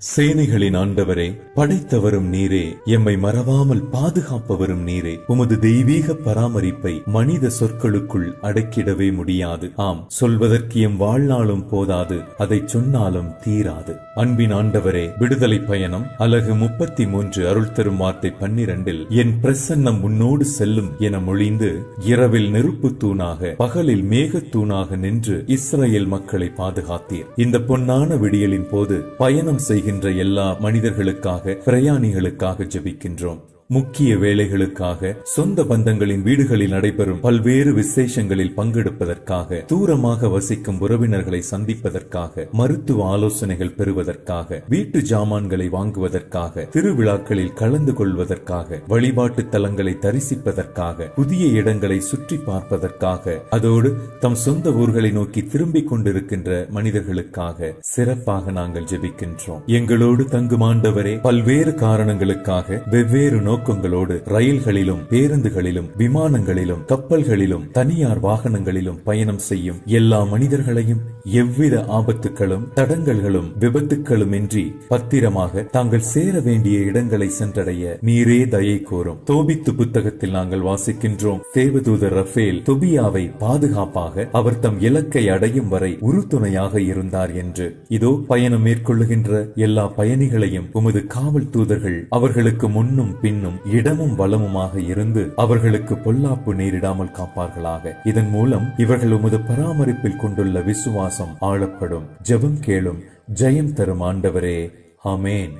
சேனைகளின் ஆண்டவரே படைத்தவரும் நீரே எம்மை மறவாமல் பாதுகாப்பவரும் நீரே. உமது தெய்வீக பராமரிப்பை மனித சொற்களுக்குள் அடக்கிடவே முடியாது. ஆம் சொல்வதற்கு எம் வாழ்நாளும் போதாது அதை சொன்னாலும் தீராது. அன்பின் ஆண்டவரே விடுதலை பயணம் அலகு முப்பத்தி மூன்று அருள் தரும் வார்த்தை பன்னிரண்டில் என் பிரசன்னம் உன்னோடு செல்லும் என மொழிந்து இரவில் நெருப்பு தூணாக பகலில் மேகத் தூணாக நின்று இஸ்ரேல் மக்களை பாதுகாத்தீர். இந்த பொன்னான விடியலின் போது பயணம் வருகின்ற எல்லா மனிதர்களுக்காக பிரயாணிகளுக்காக ஜெபிக்கின்றோம். முக்கிய வேலைகளுக்காக சொந்த பந்தங்களின் வீடுகளில் நடைபெறும் பல்வேறு விசேஷங்களில் பங்கெடுப்பதற்காக தூரமாக வசிக்கும் உறவினர்களை சந்திப்பதற்காக மருத்துவ ஆலோசனைகள் பெறுவதற்காக வீட்டு ஜாமான்களை வாங்குவதற்காக திருவிழாக்களில் கலந்து கொள்வதற்காக வழிபாட்டு தலங்களை தரிசிப்பதற்காக புதிய இடங்களை சுற்றி பார்ப்பதற்காக அதோடு தம் சொந்த ஊர்களை நோக்கி திரும்பிக் கொண்டிருக்கின்ற மனிதர்களுக்காக சிறப்பாக நாங்கள் ஜெபிக்கின்றோம். எங்களோடு தங்குமாண்டவரே பல்வேறு காரணங்களுக்காக வெவ்வேறு நோக்கங்களோடு ரயில்களிலும் பேருந்துகளிலும் விமானங்களிலும் கப்பல்களிலும் தனியார் வாகனங்களிலும் பயணம் செய்யும் எல்லா மனிதர்களையும் எவ்வித ஆபத்துக்களும் தடங்கல்களும் விபத்துக்களும் இன்றி பத்திரமாக தாங்கள் சேர வேண்டிய இடங்களை சென்றடைய நீரே தயை கோரும். தோபித்து புத்தகத்தில் நாங்கள் வாசிக்கின்றோம் தேவதூதர் ரஃபேல் தொபியாவை பாதுகாப்பாக அவர் தம் இலக்கை அடையும் வரை உறுதுணையாக இருந்தார் என்று. இதோ பயணம் மேற்கொள்ளுகின்ற எல்லா பயணிகளையும் உமது காவல் தூதர்கள் அவர்களுக்கு முன்னும் பின்னும் இடமும் வளமுமாக இருந்து அவர்களுக்கு பொல்லாப்பு நேரிடாமல் காப்பார்களாக. இதன் மூலம் இவர்கள் உமது பராமரிப்பில் கொண்டுள்ள விசுவாசம் ஆளப்படும். ஜெபம் கேளும். ஜெயம் தரும் ஆண்டவரே. ஆமேன்.